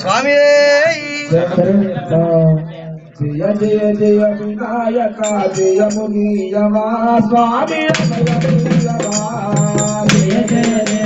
స్వామి జయ జయ జయ వినాయక జయ మునీయమా స్వామి జయ జయ జయ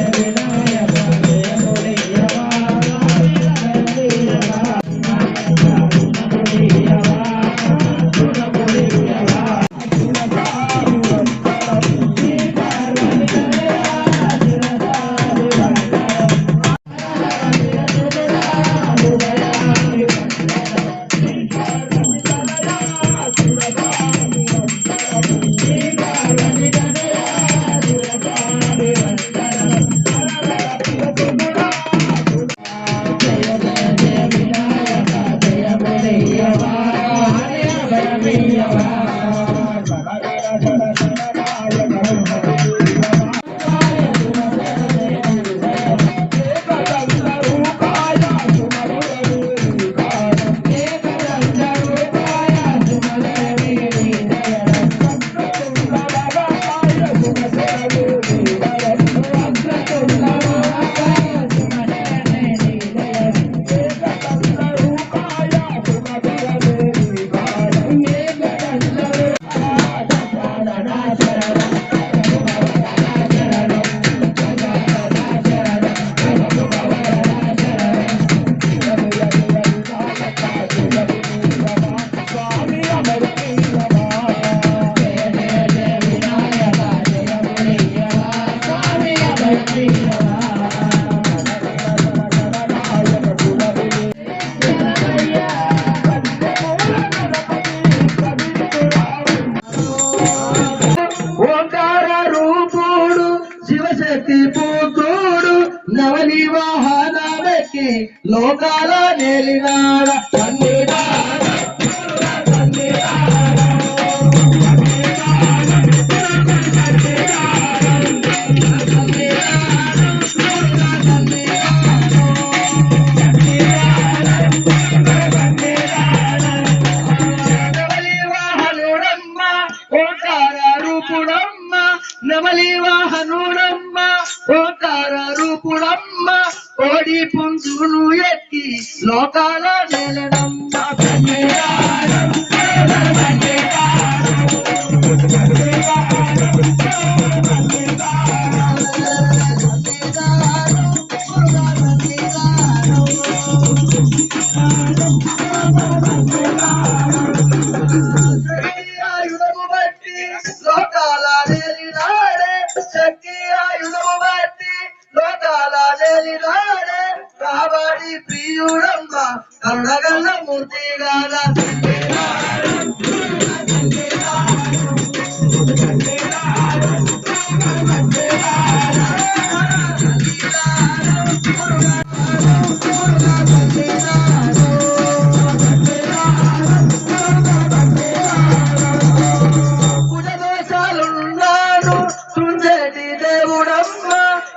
దేవుడమ్మ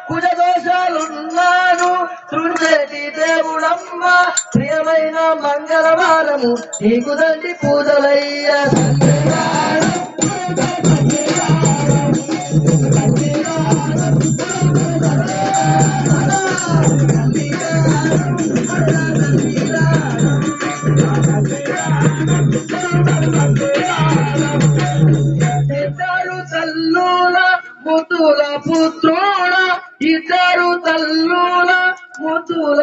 కుజ దోషాలున్నాను తృందేటి దేవుడమ్మ ప్రియమైన మంగళవారము నీకు దండి పూజలయ్య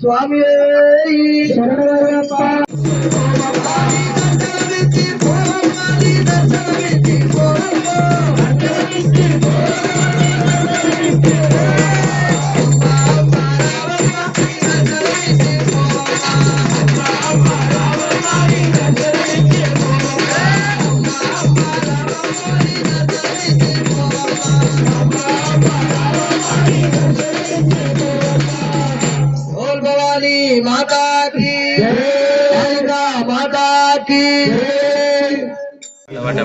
స్వామి శరణయ్యప్ప మాతా మాతా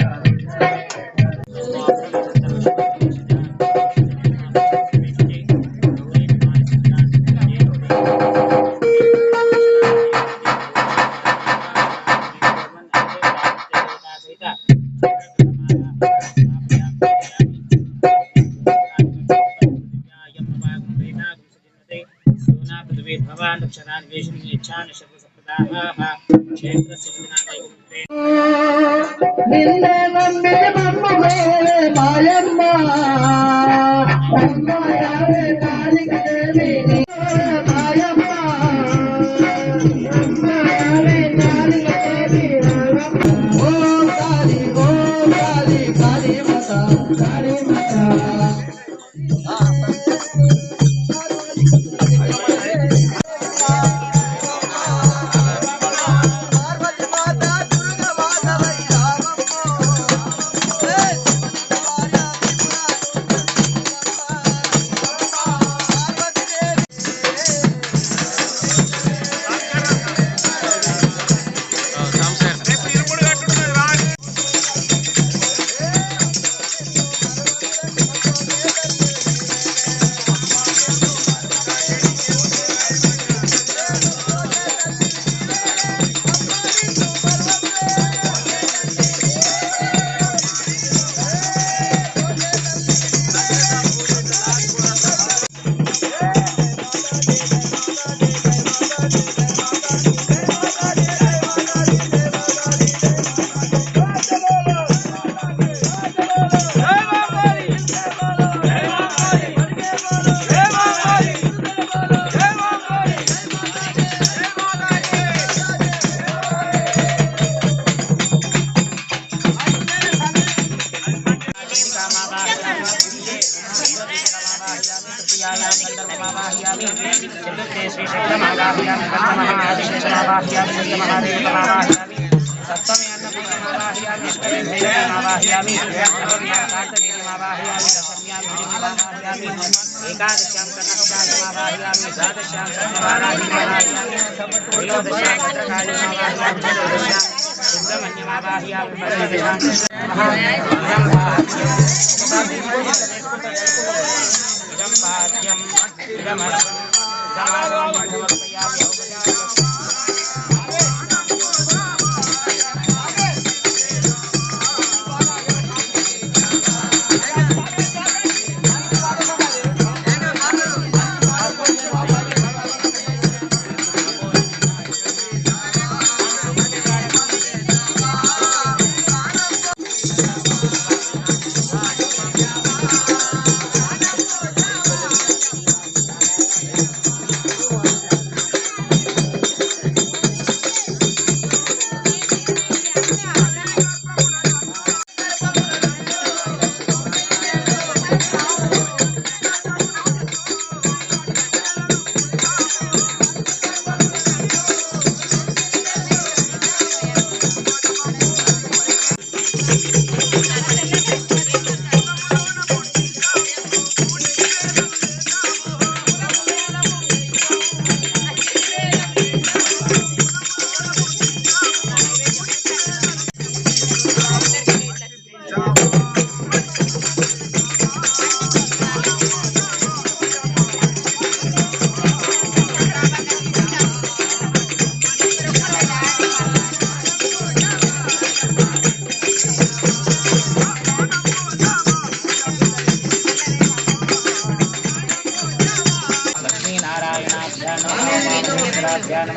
night. एकादश्यां कर्णश्यामावाहयामि द्वादश्यां कर्णवाराधिमावाहयामि त्रयोदश्यां कर्णकालीमावाहयामि सुब्रह्मण्यमावाहयामि परमविधानं इदं पाद्यम् इदमर्पयामि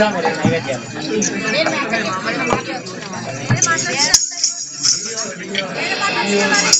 अच्छा। नैवेद्य